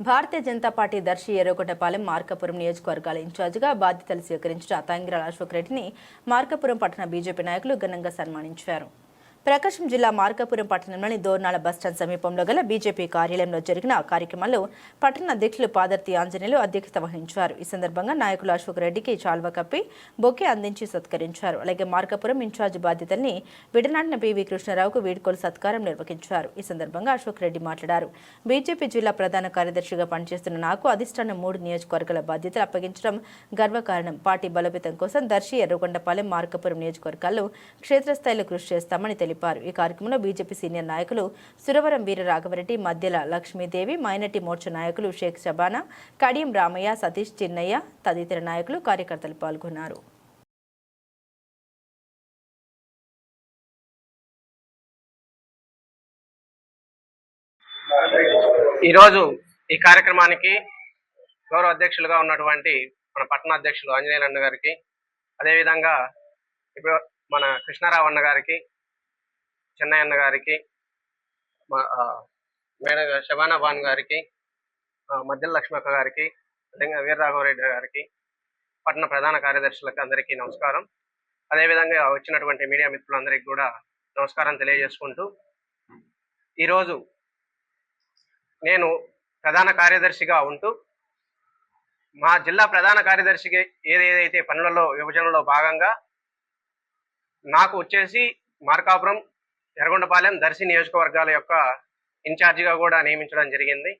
భారతీయ Janata party Darsi Yerragondapalem Markapuram నియోజకవర్గాల ఇన్ఛార్జిగా బాధ్యతలు స్వీకరించిన తాంగిరాల అశోక్ రెడ్డిని మార్కాపురం పట్టణ బీజేపీ నాయకులు ఘనంగా సన్మానించారు. ప్రకాశం జిల్లా మార్కాపురం పట్టణంలోని దోర్నాల బస్టాండ్ సమీపంలో గల బీజేపీ కార్యాలయంలో జరిగిన కార్యక్రమంలో పట్టణ అధ్యక్షులు పాదర్తి ఆంజనేయులు అధ్యక్షత వహించారు. ఈ సందర్భంగా నాయకులు అశోక్ రెడ్డికి చాల్వ కప్పి బొకే అందించి సత్కరించారు. అలాగే మార్కాపురం ఇన్ఛార్జ్ బాధ్యతల్ని విడనాడిన పివి కృష్ణారావుకు వీడ్కోలు సత్కారం నిర్వహించారు. ఈ సందర్భంగా అశోక్ రెడ్డి మాట్లాడారు. బీజేపీ జిల్లా ప్రధాన కార్యదర్శిగా పనిచేస్తున్న నాకు అధిష్టానం మూడు నియోజకవర్గాల బాధ్యతలు అప్పగించడం గర్వకారణం. పార్టీ బలోపేతం కోసం దర్శి ఎర్రగొండపాలెం మార్కాపురం నియోజకవర్గాల్లో క్షేత్రస్థాయిలో కృషి చేస్తామని తెలిపారు. ఈ కార్యక్రమంలో బీజేపీ సీనియర్ నాయకులు సురవరం వీర రాఘవరెడ్డి మధ్యల లక్ష్మీదేవి మైనటి మోర్చా నాయకులు షేక్ షబానా కడియం రామయ్య సతీష్ చిన్నయ్య తదితర నాయకులు కార్యకర్తలు పాల్గొన్నారు. ఈరోజు ఈ కార్యక్రమానికి గౌరవ అధ్యక్షులుగా ఉన్నటువంటి మన పట్టణ అధ్యక్షులు ఆంజనేయులు అన్న గారికి అదేవిధంగా ఇప్పుడు మన కృష్ణారావు అన్న గారికి చెన్నై గారికి మా మేడం శబానా బాన్ గారికి ఆ, మధ్యల లక్ష్మక్క గారికి అదేవిధంగా వీరరాఘవరెడ్డి గారికి పట్టణ ప్రధాన కార్యదర్శులకు అందరికీ నమస్కారం. అదేవిధంగా వచ్చినటువంటి మీడియా మిత్రులందరికీ కూడా నమస్కారం తెలియజేసుకుంటూ ఈరోజు నేను ప్రధాన కార్యదర్శిగా ఉంటూ మా జిల్లా ప్రధాన కార్యదర్శికి ఏదేదైతే పనులలో విభజనలో భాగంగా నాకు వచ్చేసి మార్కాపురం ఎర్రగొండపాలెం దర్శి నియోజకవర్గాల యొక్క ఇన్ఛార్జిగా కూడా నియమించడం జరిగింది.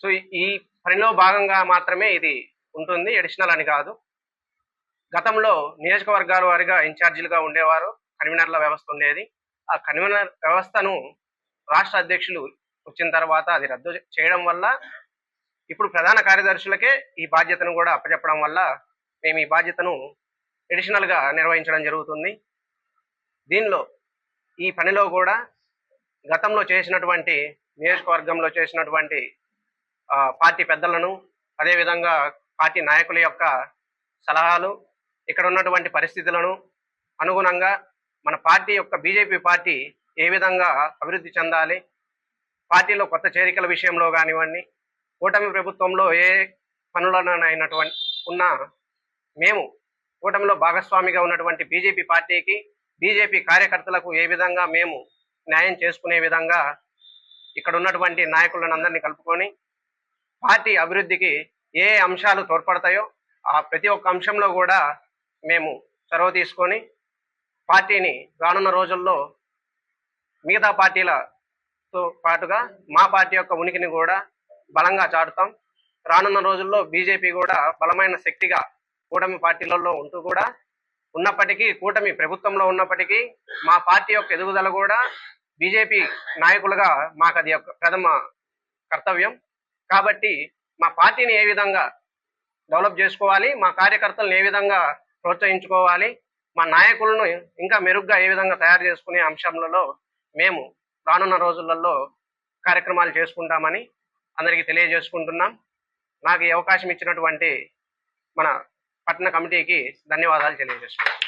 సో ఈ పనిలో భాగంగా మాత్రమే ఇది ఉంటుంది ఎడిషనల్ అని కాదు. గతంలో నియోజకవర్గాల వారిగా ఇన్ఛార్జీలుగా ఉండేవారు కన్వీనర్ల వ్యవస్థ ఉండేది. ఆ కన్వీనర్ వ్యవస్థను రాష్ట్ర అధ్యక్షులు వచ్చిన తర్వాత అది రద్దు చేయడం వల్ల ఇప్పుడు ప్రధాన కార్యదర్శులకే ఈ బాధ్యతను కూడా అప్పచెప్పడం వల్ల మేము ఈ బాధ్యతను ఎడిషనల్గా నిర్వహించడం జరుగుతుంది. దీనిలో ఈ పనిలో కూడా గతంలో చేసినటువంటి నియోజకవర్గంలో చేసినటువంటి పార్టీ పెద్దలను అదేవిధంగా పార్టీ నాయకుల యొక్క సలహాలు ఇక్కడ ఉన్నటువంటి పరిస్థితులను అనుగుణంగా మన పార్టీ యొక్క బీజేపీ పార్టీ ఏ విధంగా అభివృద్ధి చెందాలి పార్టీలో కొత్త చేరికల విషయంలో కానివ్వండి కూటమి ప్రభుత్వంలో ఏ పనులనైనటువంటి ఉన్న మేము కూటమిలో భాగస్వామిగా ఉన్నటువంటి బీజేపీ పార్టీకి బీజేపీ కార్యకర్తలకు ఏ విధంగా మేము న్యాయం చేసుకునే విధంగా ఇక్కడ ఉన్నటువంటి నాయకులను అందరినీ కలుపుకొని పార్టీ అభివృద్ధికి ఏ అంశాలు తోడ్పడతాయో ఆ ప్రతి ఒక్క అంశంలో కూడా మేము చొరవ తీసుకొని పార్టీని రానున్న రోజుల్లో మిగతా పార్టీలతో పాటుగా మా పార్టీ యొక్క ఉనికిని కూడా బలంగా చాటుతాం. రానున్న రోజుల్లో బీజేపీ కూడా బలమైన శక్తిగా కూటమి పార్టీలలో ఉంటూ కూడా ఉన్నప్పటికీ కూటమి ప్రభుత్వంలో ఉన్నప్పటికీ మా పార్టీ యొక్క ఎదుగుదల కూడా బీజేపీ నాయకులుగా మాకు అది ఒక ప్రథమ కర్తవ్యం. కాబట్టి మా పార్టీని ఏ విధంగా డెవలప్ చేసుకోవాలి మా కార్యకర్తలను ఏ విధంగా ప్రోత్సహించుకోవాలి మా నాయకులను ఇంకా మెరుగ్గా ఏ విధంగా తయారు చేసుకునే అంశంలలో మేము రానున్న రోజులలో కార్యక్రమాలు చేసుకుంటామని అందరికీ తెలియజేసుకుంటున్నాం. నాకు ఈ అవకాశం ఇచ్చినటువంటి మన పట్టణ కమిటీకి ధన్యవాదాలు తెలియజేసుకుంటున్నాం